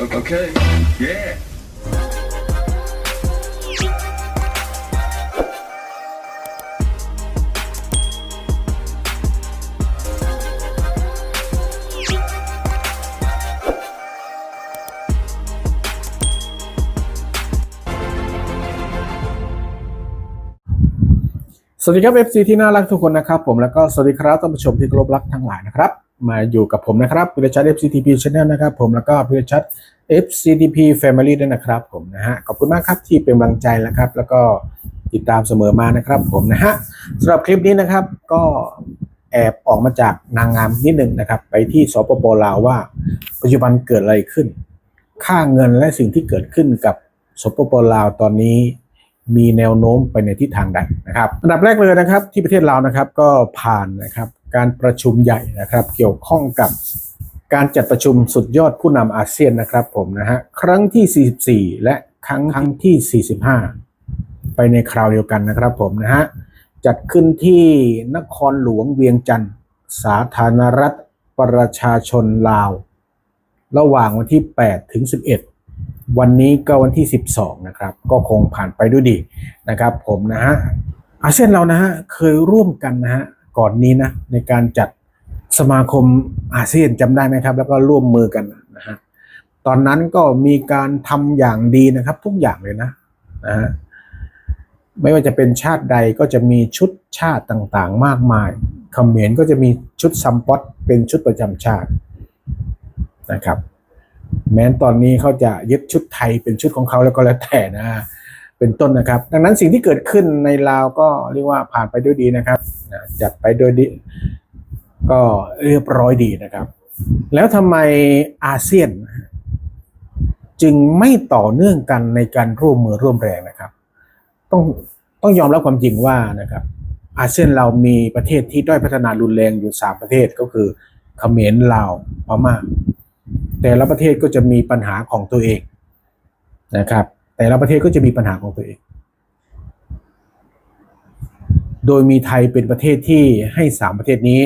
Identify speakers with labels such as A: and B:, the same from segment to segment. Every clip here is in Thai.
A: Okay. Yeah.
B: สวัสดีครับ FC ที่น่ารักทุกคนนะครับผมแล้วก็สวัสดีครับท่านผู้ชมที่เคารพรักทั้งหลายนะครับ มาอยู่กับผมนะครับพิรชัด FCTP Channel นะครับผมแล้วก็พิรชัด FCTP Family ด้วยนะครับผมนะฮะขอบคุณมากครับที่เป็นกำลังใจนะครับ แล้วก็ติดตามเสมอมานะครับผมนะฮะสำหรับคลิปนี้นะครับก็แอบออกมาจากนางงามนิดหนึ่งนะครับ ไปที่สปปลาวว่า ปัจจุบันเกิดอะไรขึ้น ค่าเงินและสิ่งที่เกิดขึ้นกับสปปลาวตอนนี้มีแนวโน้มไปในทิศทางใดนะครับ อันดับแรกเลยนะครับ ที่ประเทศลาวนะครับก็ผ่านนะครับ การประชุมใหญ่นะครับ เกี่ยวข้องกับการจัดประชุมสุดยอดผู้นำอาเซียนนะครับผมนะฮะครั้งที่ 44 และครั้งครั้งที่ 45 ไปในคราวเดียวกันนะครับผมนะฮะจัดขึ้นที่นครหลวงเวียงจันทร์สาธารณรัฐประชาชนลาว ระหว่างวันที่ 8 ถึง 11 วันนี้ก็วันที่ 12 นะครับ ก็คงผ่านไปด้วยดีนะครับผมนะฮะอาเซียนเรานะฮะเคยร่วมกันนะฮะ ก่อนนี้นะในการจัดสมาคมอาเซียนจำได้ไหมครับ แล้วก็ร่วมมือกันนะฮะตอนนั้นก็มีการทำอย่างดีนะครับ ทุกอย่างเลยนะนะฮะไม่ว่าจะเป็นชาติใดก็จะมีชุดชาติต่างๆ มากมายเขมรก็จะมีชุดซัมปอตเป็นชุดประจำชาตินะครับ แม้ตอนนี้เขาจะยึดชุดไทยเป็นชุดของเขาแล้วก็แล้วแต่นะ เป็นต้นนะครับ ดังนั้นสิ่งที่เกิดขึ้นในลาวก็เรียกว่าผ่านไปด้วยดีนะครับจัดไปด้วยดี ก็เรียบร้อยดีนะครับ แล้วทำไมอาเซียน จึงไม่ต่อเนื่องกันในการร่วมมือร่วมแรงนะครับ ต้องต้องยอมรับความจริงว่านะครับ อาเซียนเรามีประเทศที่ด้อยพัฒนารุนแรงอยู่สามประเทศก็คือเขมรลาวพม่าแต่ละประเทศก็จะมีปัญหาของตัวเองนะครับ แต่ละประเทศก็จะมีปัญหาของตัวเอง โดยมีไทยเป็นประเทศที่ให้สามประเทศนี้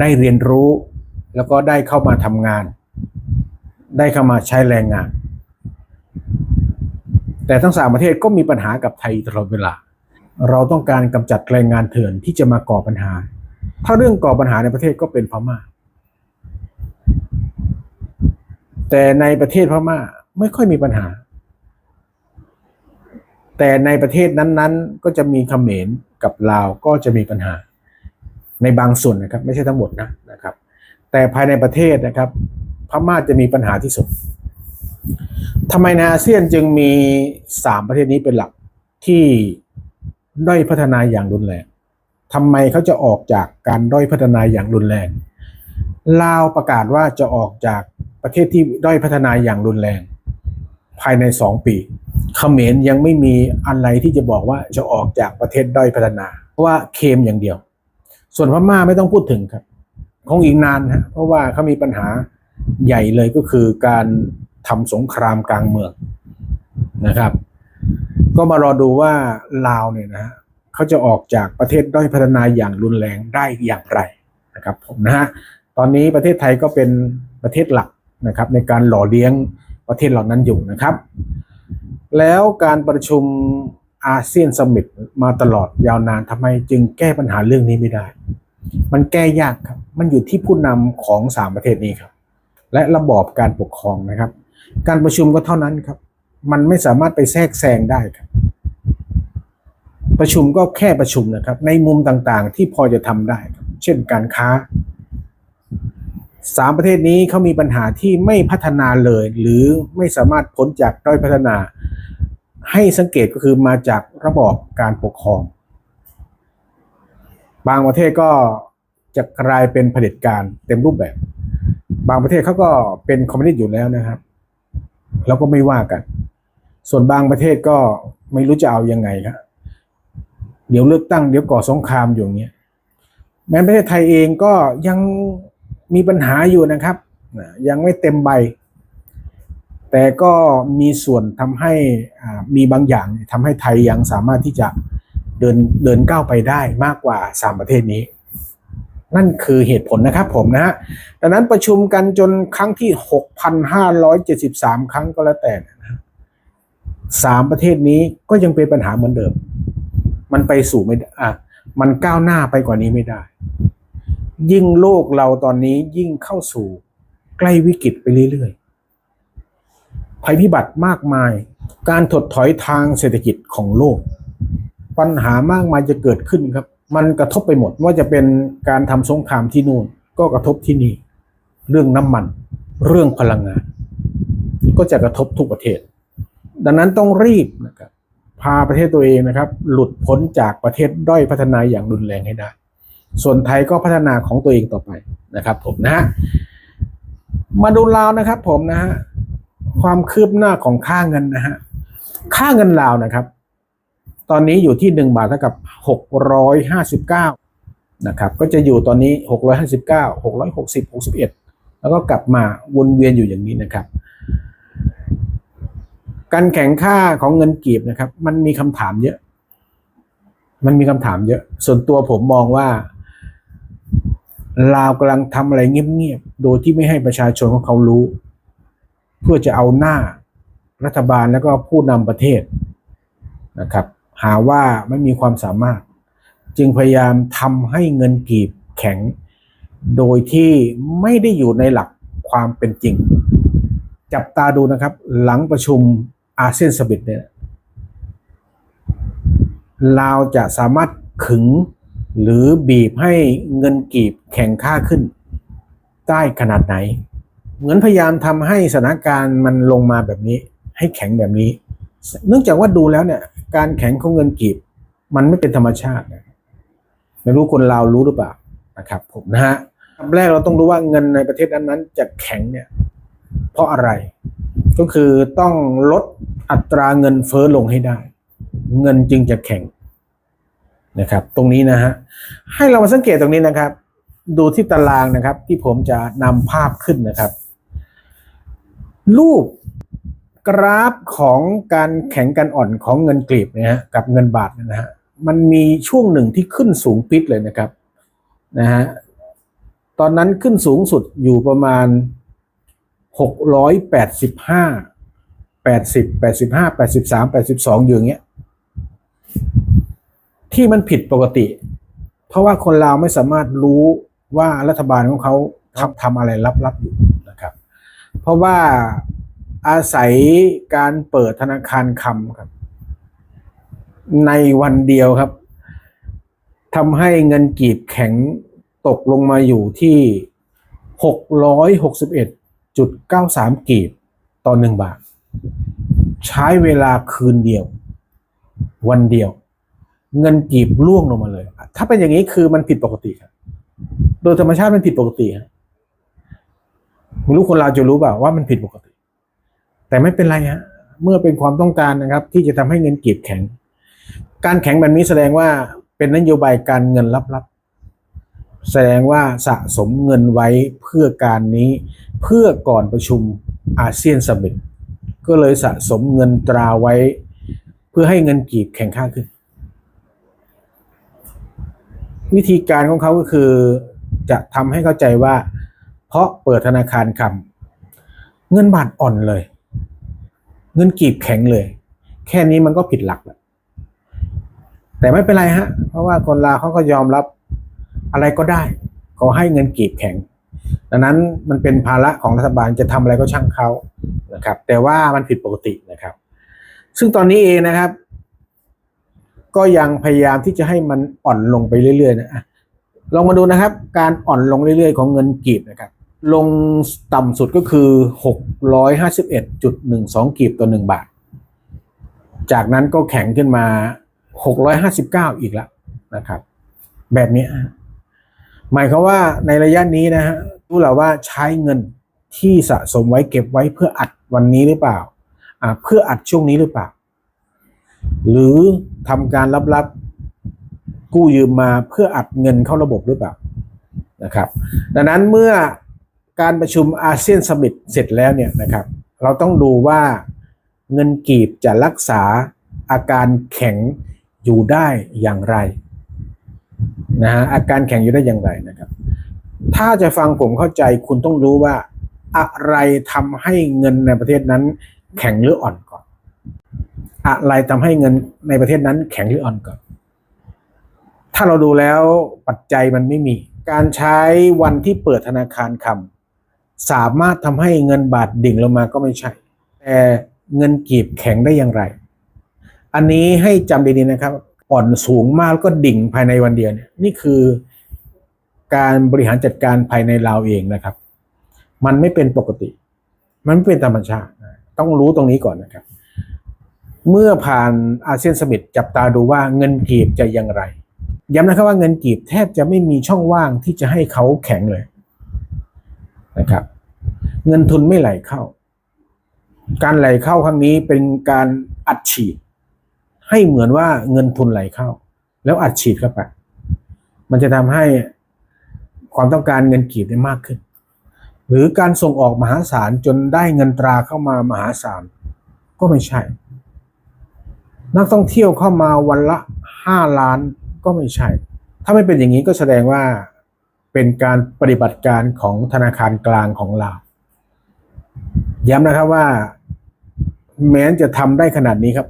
B: ได้เรียนรู้แล้วก็ได้เข้ามาทำงาน ได้เข้ามาใช้แรงงาน แต่ทั้งสามประเทศก็มีปัญหากับไทยตลอดเวลา เราต้องการกำจัดแรงงานเถื่อนที่จะมาก่อปัญหา ถ้าเรื่องก่อปัญหาในประเทศก็เป็นพม่า แต่ในประเทศพม่าไม่ค่อยมีปัญหา แต่ในประเทศนั้นๆ ก็จะมีเขมรกับลาวก็จะมีปัญหา ในบางส่วนนะครับ ไม่ใช่ทั้งหมดนะนะครับ แต่ภายในประเทศนะครับ พม่าจะมีปัญหาที่สุดทำไมในอาเซียนจึงมีสามประเทศนี้เป็นหลักที่ด้อยพัฒนาอย่างรุนแรงทำไมเขาจะออกจากการด้อยพัฒนาอย่างรุนแรงลาวประกาศว่าจะออกจากประเทศที่ด้อยพัฒนาอย่างรุนแรง ภายใน2ปี เขมรยังไม่มีอะไรที่จะบอกว่าจะออกจากประเทศด้อยพัฒนา เพราะว่าเคมอย่างเดียว ส่วนพม่าไม่ต้องพูดถึงครับ คงอีกนานฮะเพราะว่าเขามีปัญหาใหญ่เลยก็คือการทำสงครามกลางเมืองนะครับ ก็มารอดูว่าลาวเนี่ยนะฮะเขาจะออกจากประเทศด้อยพัฒนาอย่างรุนแรงได้อย่างไรนะครับผมนะฮะตอนนี้ประเทศไทยก็เป็นประเทศหลักนะครับ ในการหล่อเลี้ยงประเทศเหล่านั้นอยู่นะครับ แล้วการประชุมอาเซียนสมิตมาตลอดยาวนานทำไมจึงแก้ปัญหาเรื่องนี้ไม่ได้ มันแก้ยากครับ มันอยู่ที่ผู้นำของสามประเทศนี้ครับ และระบอบการปกครองนะครับ การประชุมก็เท่านั้นครับ มันไม่สามารถไปแทรกแซงได้ครับ ประชุมก็แค่ประชุมนะครับ ในมุมต่างๆ ที่พอจะทำได้ เช่นการค้าสามประเทศนี้เขามีปัญหาที่ไม่พัฒนาเลย หรือไม่สามารถพ้นจากด้อยพัฒนา ให้สังเกตก็คือมาจากระบอบการปกครอง บางประเทศก็จะกลายเป็นเผด็จการเต็มรูปแบบ บางประเทศเขาก็เป็นคอมมิวนิสต์อยู่แล้วนะครับ แล้วก็ไม่ว่ากัน ส่วนบางประเทศก็ไม่รู้จะเอายังไงครับเดี๋ยวเลือกตั้งเดี๋ยวก่อสงครามอยู่อย่างเงี้ยแม้ประเทศไทยเองก็ยังมีปัญหาอยู่นะครับ ยังไม่เต็มใบ แต่ก็มีส่วนทำให้มีบางอย่างทำให้ไทยยังสามารถที่จะเดินเดินก้าวไปได้มากกว่าสามประเทศนี้ นั่นคือเหตุผลนะครับผมนะฮะดังนั้นประชุมกันจนครั้งที่ 6,573 ครั้งก็แล้วแต่นะสามประเทศนี้ก็ยังเป็นปัญหาเหมือนเดิม มันไปสู่ไม่อะมันก้าวหน้าไปกว่านี้ไม่ได้ ยิ่งโลกเราตอนนี้ยิ่งเข้าสู่ใกล้วิกฤตไปเรื่อย ภัยพิบัติมากมาย การถดถอยทางเศรษฐกิจของโลก ปัญหามากมายจะเกิดขึ้นครับ มันกระทบไปหมดว่าจะเป็นการทำสงครามที่นู่นก็กระทบที่นี่ เรื่องน้ำมัน เรื่องพลังงาน ก็จะกระทบทุกประเทศ ดังนั้นต้องรีบนะครับพาประเทศตัวเองนะครับ หลุดพ้นจากประเทศด้อยพัฒนาอย่างรุนแรงให้ได้ ส่วนไทยก็พัฒนาของตัวเองต่อไปนะครับผมนะฮะมาดูลาวนะครับผมนะฮะ ความคืบหน้าของค่าเงินนะฮะ ค่าเงินลาวนะครับ ตอนนี้อยู่ที่หนึ่งบาทเท่ากับหกร้อยห้าสิบเก้านะครับ ก็จะอยู่ตอนนี้หกร้อยห้าสิบเก้าหกร้อยหกสิบหกสิบเอ็ดแล้วก็กลับมาวนเวียนอยู่อย่างนี้นะครับ การแข่งค่าของเงินกีบนะครับ มันมีคำถามเยอะ มันมีคำถามเยอะ ส่วนตัวผมมองว่าลาวกำลังทำอะไรเงียบๆ โดยที่ไม่ให้ประชาชนของเขารู้ เพื่อจะเอาหน้ารัฐบาลแล้วก็ผู้นำประเทศนะครับ หาว่าไม่มีความสามารถ จึงพยายามทำให้เงินกีบแข็ง โดยที่ไม่ได้อยู่ในหลักความเป็นจริง จับตาดูนะครับ หลังประชุมอาเซียนสมิตเนี่ยลาวจะสามารถขึงหรือบีบให้เงินกีบแข็งค่าขึ้น ได้ขนาดไหน เหมือนพยายามทำให้สถานการณ์มันลงมาแบบนี้ ให้แข็งแบบนี้ เนื่องจากว่าดูแล้วเนี่ย การแข็งของเงินกีบ มันไม่เป็นธรรมชาตินะไม่รู้คนลาวรู้หรือเปล่านะครับ ผมนะฮะอันแรกเราต้องรู้ว่าเงินในประเทศนั้นๆจะแข็งเนี่ย เพราะอะไร ก็คือต้องลดอัตราเงินเฟ้อลงให้ได้ เงินจึงจะแข็งนะครับ ตรงนี้นะฮะให้เรามาสังเกตตรงนี้นะครับ ดูที่ตารางนะครับ ที่ผมจะนำภาพขึ้นนะครับ รูปกราฟของการแข็งกันอ่อนของเงินกรีบนะฮะกับเงินบาทนะฮะมันมีช่วงหนึ่งที่ขึ้นสูงปิดเลยนะครับนะฮะตอนนั้นขึ้นสูงสุดอยู่ประมาณหกร้อยแปดสิบห้าแปดสิบแปดสิบห้าแปดสิบสามแปดสิบสองอยู่อย่างเงี้ยที่มันผิดปกติ เพราะว่าคนลาวไม่สามารถรู้ว่ารัฐบาลของเขาทำทำอะไรลับๆอยู่ เพราะว่าอาศัยการเปิดธนาคารคำครับ ในวันเดียวครับทำให้เงินกีบแข็งตกลงมาอยู่ที่ 661.93 กีบต่อหนึ่งบาท ใช้เวลาคืนเดียว วันเดียว เงินกีบล่วงลงมาเลย ถ้าเป็นอย่างนี้คือมันผิดปกติครับ โดยธรรมชาติมันผิดปกติครับ ไม่รู้คนเราจะรู้เปล่าว่ามันผิดปกติ แต่ไม่เป็นไรฮะเมื่อเป็นความต้องการนะครับ ที่จะทำให้เงินกีบแข็ง การแข็งแบบนี้แสดงว่าเป็นนโยบายการเงินลับๆแสดงว่าสะสมเงินไว้เพื่อการนี้เพื่อก่อนประชุมอาเซียนสมิตก็เลยสะสมเงินตราไว้ เพื่อให้เงินกีบแข็งค่าขึ้น วิธีการของเขาก็คือจะทำให้เข้าใจว่า เพราะเปิดธนาคารคำเงินบาทอ่อนเลย เงินกีบแข็งเลย แค่นี้มันก็ผิดหลักแล้วแต่ไม่เป็นไรฮะ เพราะว่าคนลาวเขาก็ยอมรับอะไรก็ได้ ขอให้เงินกีบแข็ง ดังนั้นมันเป็นภาระของรัฐบาลจะทำอะไรก็ช่างเขานะครับ แต่ว่ามันผิดปกตินะครับ ซึ่งตอนนี้เองนะครับ ก็ยังพยายามที่จะให้มันอ่อนลงไปเรื่อยๆนะลองมาดูนะครับ การอ่อนลงเรื่อยๆ ของเงินกีบนะครับ ลงต่ำสุดก็คือ 651.12กีบต่อ 1 บาท จากนั้นก็แข็งขึ้นมา 659 อีกแล้วนะครับ แบบนี้ หมายความว่าในระยะนี้นะฮะรู้แล้วว่าใช้เงินที่สะสมไว้เก็บไว้เพื่ออัดวันนี้หรือเปล่าอ่าเพื่ออัดช่วงนี้หรือเปล่า หรือทำการลับๆกู้ยืมมาเพื่ออัดเงินเข้าระบบหรือเปล่านะครับ ดังนั้นเมื่อ การประชุมอาเซียนสมิตเสร็จแล้วเนี่ยนะครับ เราต้องดูว่าเงินกีบจะรักษาอาการแข็งอยู่ได้อย่างไรนะฮะอาการแข็งอยู่ได้อย่างไรนะครับ ถ้าจะฟังผมเข้าใจคุณต้องรู้ว่าอะไรทำให้เงินในประเทศนั้น แข็งหรืออ่อนก่อน อะไรทำให้เงินในประเทศนั้น แข็งหรืออ่อนก่อน ถ้าเราดูแล้วปัจจัยมันไม่มี การใช้วันที่เปิดธนาคารคำ สามารถทำให้เงินบาทดิ่งลงมาก็ไม่ใช่ แต่เงินกีบแข็งได้อย่างไร อันนี้ให้จำดีๆนะครับอ่อนสูงมากแล้วก็ดิ่งภายในวันเดียวเนี่ยนี่คือการบริหารจัดการภายในเราเองนะครับ มันไม่เป็นปกติ มันไม่เป็นธรรมชาติ ต้องรู้ตรงนี้ก่อนนะครับ เมื่อผ่านอาเซียนสมิตจับตาดูว่าเงินกีบจะอย่างไร ย้ำนะครับว่าเงินกีบแทบจะไม่มีช่องว่างที่จะให้เขาแข็งเลยนะครับ เงินทุนไม่ไหลเข้า การไหลเข้าครั้งนี้เป็นการอัดฉีด ให้เหมือนว่าเงินทุนไหลเข้า แล้วอัดฉีดเข้าไป มันจะทำให้ความต้องการเงินกีบได้มากขึ้น หรือการส่งออกมหาศาลจนได้เงินตราเข้ามามหาศาลก็ไม่ใช่ นักท่องเที่ยวเข้ามาวันละห้าล้านก็ไม่ใช่ ถ้าไม่เป็นอย่างนี้ก็แสดงว่าเป็นการปฏิบัติการของธนาคารกลางของลาว ย้ำนะครับว่า แม้จะทำได้ขนาดนี้ครับ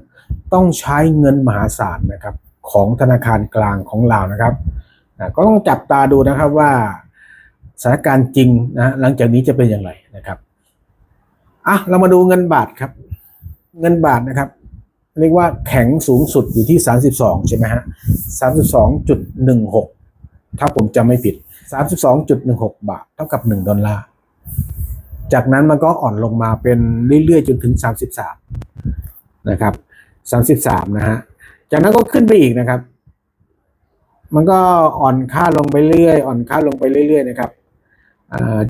B: ต้องใช้เงินมหาศาลนะครับ ของธนาคารกลางของลาวนะครับอะก็ต้องจับตาดูนะครับว่าสถานการณ์จริงนะหลังจากนี้จะเป็นอย่างไรนะครับอะเรามาดูเงินบาทครับ เงินบาทนะครับ เรียกว่าแข็งสูงสุดอยู่ที่ 32 ใช่ไหมฮะ32.16 ถ้าผมจำไม่ผิด 32.16 บาท เท่ากับ 1 ดอลลาร์ จากนั้นมันก็อ่อนลงมาเป็นเรื่อยๆจนถึง 33 นะครับ 33 นะฮะ จากนั้นก็ขึ้นไปอีกนะครับ มันก็อ่อนค่าลงไปเรื่อย อ่อนค่าลงไปเรื่อยๆนะครับ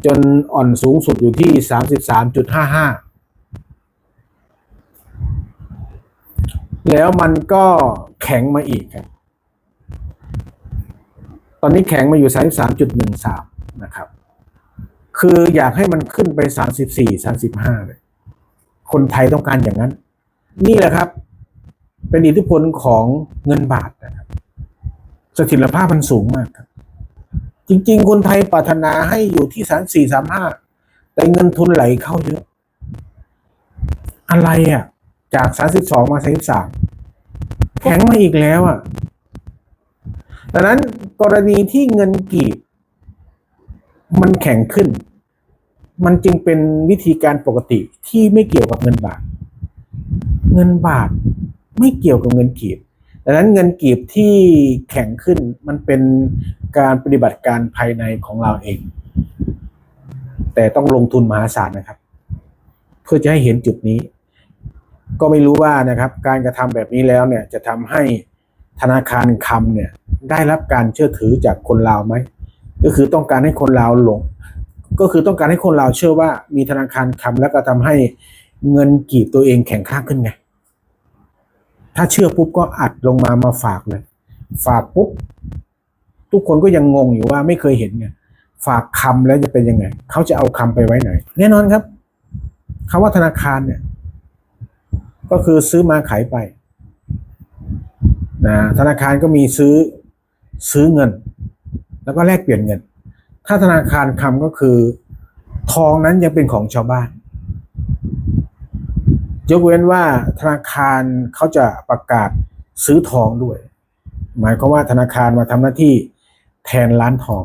B: จนอ่อนสูงสุดอยู่ที่ 33.55 แล้วมันก็แข็งมาอีกครับ ตอนนี้แข็งมาอยู่ 33.13 นะครับ คืออยากให้มันขึ้นไป34 35เลยคนไทยต้องการอย่างนั้น นี่แหละครับ เป็นอิทธิพลของเงินบาทนะครับสถียรภาพมันสูงมากครับ จริง ๆ คนไทยปรารถนาให้อยู่ที่34 35แต่เงินทุนไหลเข้าเยอะ อะไรอะ จาก32มา33แข็งมาอีกแล้วอะดังนั้นกรณีที่เงินกีบมันแข็งขึ้น มันจึงเป็นวิธีการปกติที่ไม่เกี่ยวกับเงินบาท เงินบาทไม่เกี่ยวกับเงินกีบดังนั้นเงินกีบที่แข็งขึ้นมันเป็นการปฏิบัติการภายในของเราเอง แต่ต้องลงทุนมหาศาลนะครับ เพื่อจะให้เห็นจุดนี้ ก็ไม่รู้ว่านะครับ การกระทำแบบนี้แล้วเนี่ยจะทำให้ธนาคารคำเนี่ยได้รับการเชื่อถือจากคนลาวไหมก็คือต้องการให้คนลาวหลง ก็คือต้องการให้คนลาเชื่อว่ามีธนาคารคำแล้วก็ทำให้เงินกีบตัวเองแข็งค่าขึ้นไง ถ้าเชื่อปุ๊บก็อัดลงมามาฝากเลย ฝากปุ๊บทุกคนก็ยังงงอยู่ว่าไม่เคยเห็นไงฝากคำแล้วจะเป็นยังไง เขาจะเอาคำไปไว้ไหน แน่นอนครับคำว่าธนาคารเนี่ย ก็คือซื้อมาขายไปนะธนาคารก็มีซื้อซื้อเงิน แล้วก็แลกเปลี่ยนเงิน ถ้าธนาคารคำก็คือ ทองนั้นยังเป็นของชาวบ้าน ยกเว้นว่าธนาคารเขาจะประกาศซื้อทองด้วย หมายความว่าธนาคารมาทำหน้าที่แทนร้านทอง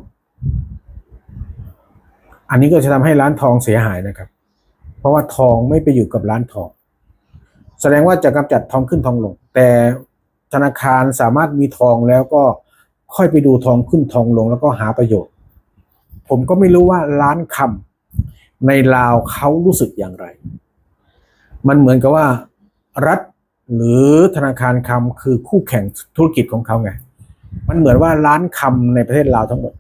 B: อันนี้ก็จะทำให้ร้านทองเสียหายนะครับ เพราะว่าทองไม่ไปอยู่กับร้านทอง แสดงว่าจะกำจัดทองขึ้นทองลง แต่ธนาคารสามารถมีทองแล้วก็ค่อยไปดูทองขึ้นทองลงแล้วก็หาประโยชน์ ผมก็ไม่รู้ว่าร้านคำในลาวเขารู้สึกอย่างไร มันเหมือนกับว่า รัฐหรือธนาคารคำคือคู่แข่งธุรกิจของเขาไง มันเหมือนว่าร้านคำในประเทศลาวทั้งหมด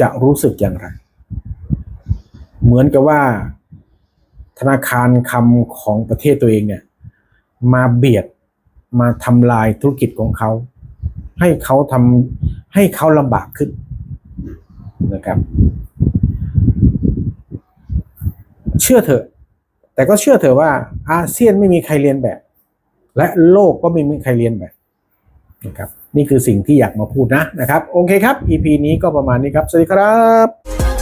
B: จะรู้สึกอย่างไร เหมือนกับว่าธนาคารคำของประเทศตัวเองเนี่ย มาเบียดมาทำลายธุรกิจของเขา ให้เขาทำให้เขาลำบากขึ้น นะครับ เชื่อเถอะ แต่ก็เชื่อเถอะว่าอาเซียนไม่มีใครเรียนแบบ และโลกก็ไม่มีใครเรียนแบบนะครับนี่คือสิ่งที่อยากมาพูดนะนะครับ โอเคครับ EP นี้ก็ประมาณนี้ครับ สวัสดีครับ